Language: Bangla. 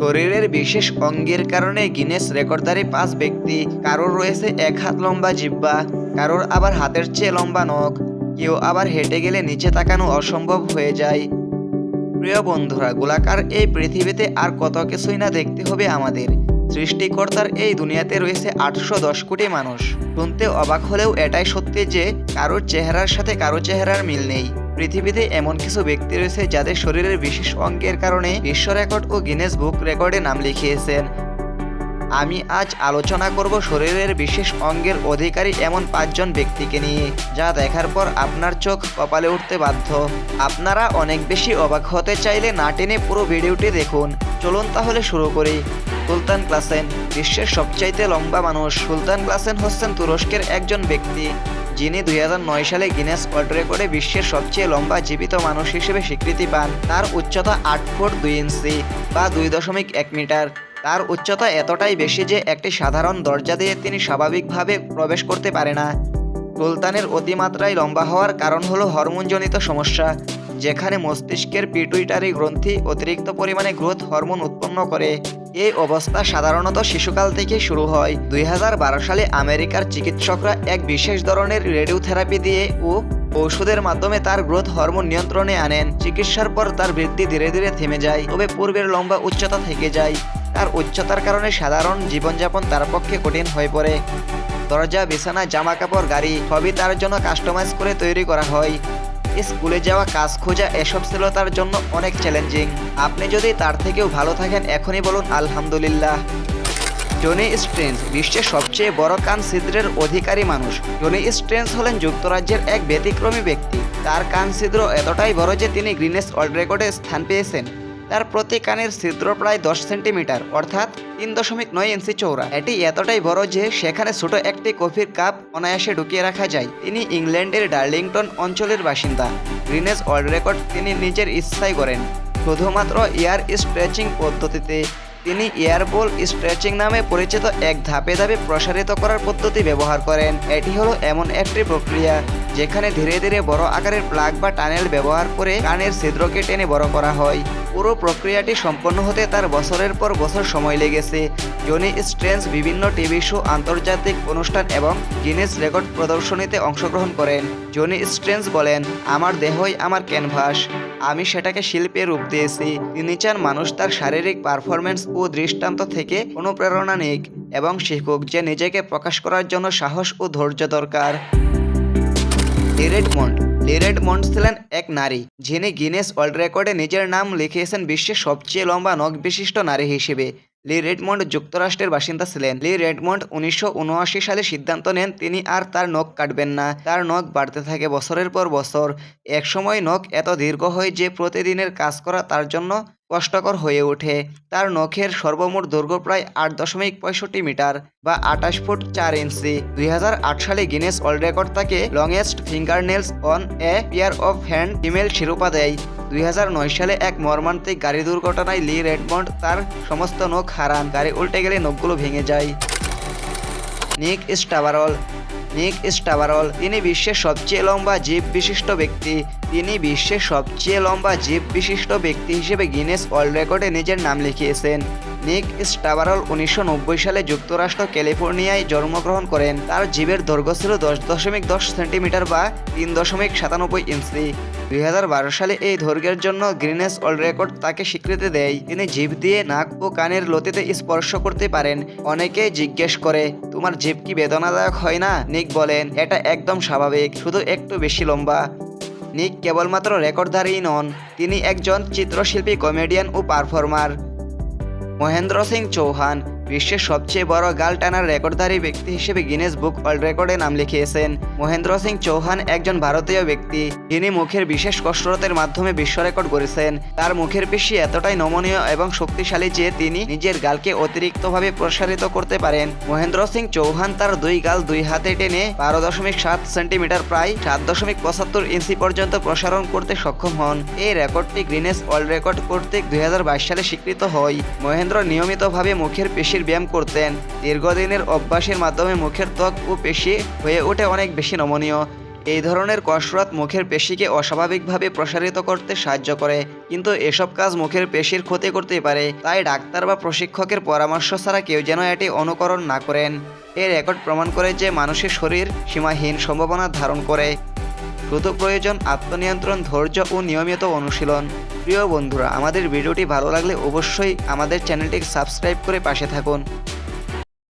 শরীরের বিশেষ অঙ্গের কারণে গিনেস রেকর্ডধারী পাঁচ ব্যক্তি, কারোর রয়েছে এক হাত লম্বা জিব্বা, কারোর আবার হাতের চেয়ে লম্বা নখ, কেউ আবার হেঁটে গেলে নিচে তাকানো অসম্ভব হয়ে যায়। প্রিয় বন্ধুরা, গোলাকার এই পৃথিবীতে আর কত কিছুই না দেখতে হবে আমাদের। সৃষ্টিকর্তার এই দুনিয়াতে রয়েছে আটশো দশ কোটি মানুষ। শুনতে অবাক হলেও এটাই সত্যি যে কারোর চেহারার সাথে কারও চেহারার মিল নেই। পৃথিবীতে এমন কিছু ব্যক্তি রয়েছে যাদের শরীরের বিশেষ অঙ্গের কারণে বিশ্ব রেকর্ড ও গিনেস বুক রেকর্ডে নাম লিখিয়েছেন। আমি আজ আলোচনা করব শরীরের বিশেষ অঙ্গের অধিকারী এমন পাঁচজন ব্যক্তিকে নিয়ে, যা দেখার পর আপনার চোখ কপালে উঠতে বাধ্য। আপনারা অনেক বেশি অবাক হতে চাইলে না টেনে পুরো ভিডিওটি দেখুন। চলুন তাহলে শুরু করি। সুলতান ক্লাসেন, বিশ্বের সবচাইতে লম্বা মানুষ। সুলতান ক্লাসেন হচ্ছেন তুরস্কের একজন ব্যক্তি। যিনি দুই হাজার নয় সালে গিনেস ওয়ার্ল্ড রেকর্ডে বিশ্বের সবচেয়ে লম্বা জীবিত মানুষ হিসেবে স্বীকৃতি পান, তার উচ্চতা আট ফুট দুই ইঞ্চি বা দুই দশমিক এক মিটার। তার উচ্চতা এতটাই বেশি যে একটি সাধারণ দরজা দিয়ে তিনি স্বাভাবিকভাবে প্রবেশ করতে পারে না। সুলতানের অতিমাত্রায় লম্বা হওয়ার কারণ হলো হরমোনজনিত সমস্যা, যেখানে মস্তিষ্কের পিটুইটারি গ্রন্থি অতিরিক্ত পরিমাণে গ্রোথ হরমোন উৎপন্ন করে। এই অবস্থা সাধারণত শিশুকাল থেকে শুরু হয়। দুই হাজার বারো সালে আমেরিকার চিকিৎসকরা এক বিশেষ ধরনের রেডিওথেরাপি দিয়ে ও ঔষধের মাধ্যমে তার গ্রোথ হরমোন নিয়ন্ত্রণে আনেন। চিকিৎসার পর তার বৃদ্ধি ধীরে ধীরে থেমে যায়, তবে পূর্বের লম্বা উচ্চতা থেকে যায়। তার উচ্চতার কারণে সাধারণ জীবনযাপন তার পক্ষে কঠিন হয়ে পড়ে। দরজা, বিছানা জামা কাপড় গাড়ি সবই তার জন্য কাস্টমাইজ করে তৈরি করা হয়। স্কুলে যাওয়া কাজ খোঁজা এসব ছিল তার জন্য অনেক চ্যালেঞ্জিং আপনি যদি তার থেকেও ভালো থাকেন, এখনই বলুন, আলহামদুলিল্লাহ। জনি স্ট্রেঞ্জ বিশ্বের সবচেয়ে বড় কান ছিদ্রের অধিকারী মানুষ। জনি স্ট্রেঞ্জ হলেন যুক্তরাজ্যের এক ব্যতিক্রমী ব্যক্তি। তার কান ছিদ্র এতটাই বড় যে তিনি গ্রিনেস ওয়ার্ল্ড রেকর্ডে স্থান পেয়েছেন। তার প্রতি কানের ছিদ্র প্রায় দশ সেন্টিমিটার, অর্থাৎ তিন দশমিক নয় ইঞ্চি চৌড়া এটি এতটাই বড় যে সেখানে ছোট একটি কফির কাপ অনায়াসে ঢুকিয়ে রাখা যায়। তিনি ইংল্যান্ডের ডার্লিংটন অঞ্চলের বাসিন্দা। গ্রিনেস ওয়ার্ল্ড রেকর্ড তিনি নিজের ইচ্ছাই করেন। শুধুমাত্র এয়ার স্ট্রেচিং পদ্ধতিতে তিনি এয়ারবল স্ট্রেচিং নামে পরিচিত এক ধাপে ধাপে প্রসারিত করার পদ্ধতি ব্যবহার করেন। এটি হলো এমন একটি প্রক্রিয়া যেখানে ধীরে ধীরে বড় আকারের প্লাগ বা টানেল ব্যবহার করে কানের ছিদ্রকে টেনে বড় করা হয়। পুরো প্রক্রিয়াটি সম্পন্ন হতে তার বছরের পর বছর সময় লেগেছে। জনি স্ট্রেন্স বিভিন্ন টিভি শো, আন্তর্জাতিক অনুষ্ঠান এবং গিনেস রেকর্ড প্রদর্শনীতে অংশগ্রহণ করেন। জনি স্ট্রেন্স বলেন, আমার দেহই আমার ক্যানভাস। আমি সেটাকে শিল্পে রূপ দিয়েছি। তিনি চান মানুষ তার শারীরিক পারফরমেন্স ও দৃষ্টান্ত থেকে অনুপ্রেরণা নিক এবং শিখুক যে নিজেকে প্রকাশ করার জন্য সাহস ও ধৈর্য দরকার। লিরেডমন্ড লিরেডমন্ড ছিলেন এক নারী, যিনি গিনেস ওয়ার্ল্ড রেকর্ডে নিজের নাম লিখিয়েছেন বিশ্বের সবচেয়ে লম্বা নখ বিশিষ্ট নারী হিসেবে। লি রেডমন্ড যুক্তরাষ্ট্রের বাসিন্দা ছিলেন। লি রেডমন্ড উনিশশো উনআশি সালে সিদ্ধান্ত নেন, তিনি আর তার নখ কাটবেন না। তার নখ বাড়তে থাকে বছরের পর বছর। একসময় নখ এত দীর্ঘ হয় যে প্রতিদিনের কাজ করা তার জন্য কষ্টকর হয়ে ওঠে। তার নখের সর্বমোট দৈর্ঘ্য প্রায় আট দশমিক পঁয়ষট্টি মিটার বা আঠাশ ফুট চার ইঞ্চি। দুই হাজার আট সালে গিনেস ওয়ার্ল্ড রেকর্ড তাকে longest finger nails on a pair of hand female শিরোপা দেয়। দুই হাজার নয় সালে এক মর্মান্তিক গাড়ি দুর্ঘটনায় লি রেডমন্ড তার সমস্ত নখ হারান। গাড়ি উল্টে গেলে নখগুলো ভেঙে যায়। নিক স্টাভারল নিক স্টাভারল। তিনি বিশ্বের সবচেয়ে লম্বা জীব বিশিষ্ট ব্যক্তি। তিনি বিশ্বের সবচেয়ে লম্বা জীব বিশিষ্ট ব্যক্তি হিসেবে গিনেস ওয়ার্ল্ড রেকর্ডে নিজের নাম লিখিয়েছেন। নিক স্টাভারল উনিশশো নব্বই সালে যুক্তরাষ্ট্র ক্যালিফোর্নিয়ায় জন্মগ্রহণ করেন। তার জীবের দৈর্ঘ্য ছিল দশ দশমিক দশ সেন্টিমিটার বা তিন দশমিক সাতানব্বই ইঞ্চি। দুই হাজার বারো সালে এই দৈর্ঘ্যের জন্য গ্রিনেস ওয়ার্ল্ড রেকর্ড তাকে স্বীকৃতি দেয়। তিনি জিভ দিয়ে নাক ও কানের লতিতে স্পর্শ করতে পারেন। অনেকেই জিজ্ঞেস করে, তোমার জিভ কি বেদনাদায়ক হয় না? নিক বলেন, এটা একদম স্বাভাবিক, শুধু একটু বেশি লম্বা। নিক কেবলমাত্র রেকর্ডধারী নন, তিনি একজন চিত্রশিল্পী, কমেডিয়ান ও পারফর্মার। মহেন্দ্র সিং চৌহান বিশ্বের সবচেয়ে বড় গাল টানার রেকর্ডধারী ব্যক্তি হিসেবে গিনেস বুক ওয়ার্ল্ড রেকর্ডে নাম লিখিয়েছেন। মহেন্দ্র সিং চৌহান একজন ভারতীয় ব্যক্তি, যিনি মুখের বিশেষ কসরতের মাধ্যমে বিশ্ব রেকর্ড করেছেন তার মুখের পেশি এতটাই নমনীয় এবং শক্তিশালী যে তিনি নিজের গালকে অতিরিক্তভাবে প্রসারিত করতে পারেন। মহেন্দ্র সিং চৌহান তার দুই গাল দুই হাতে টেনে বারো দশমিক সাত সেন্টিমিটার প্রায় সাত দশমিক পঁচাত্তর ইঞ্চি পর্যন্ত প্রসারণ করতে সক্ষম হন। এই রেকর্ডটি গ্রিনেস ওয়ার্ল্ড রেকর্ড কর্তৃক দুই হাজার বাইশ সালে স্বীকৃত হয়। মহেন্দ্র নিয়মিতভাবে মুখের পেশির ব্যায়াম করতেন। দীর্ঘদিনের অভ্যাসের মাধ্যমে মুখের ত্বক ও পেশি হয়ে ওঠে অনেক বেশি নমনীয়। এই ধরনের কসরত মুখের পেশিকে অস্বাভাবিকভাবে প্রসারিত করতে সাহায্য করে। কিন্তু এসব কাজ মুখের পেশির ক্ষতি করতে পারে। তাই ডাক্তার বা প্রশিক্ষকের পরামর্শ ছাড়া কেউ যেন এটি অনুকরণ না করেন। এই রেকর্ড প্রমাণ করে যে মানুষের শরীর সীমাহীন সম্ভাবনা ধারণ করে। শুধু প্রয়োজন, আত্মনিয়ন্ত্রণ, ধৈর্য ও নিয়মিত অনুশীলন। প্রিয় বন্ধুরা, আমাদের ভিডিওটি ভালো লাগলে অবশ্যই আমাদের চ্যানেলটি সাবস্ক্রাইব করে পাশে থাকুন।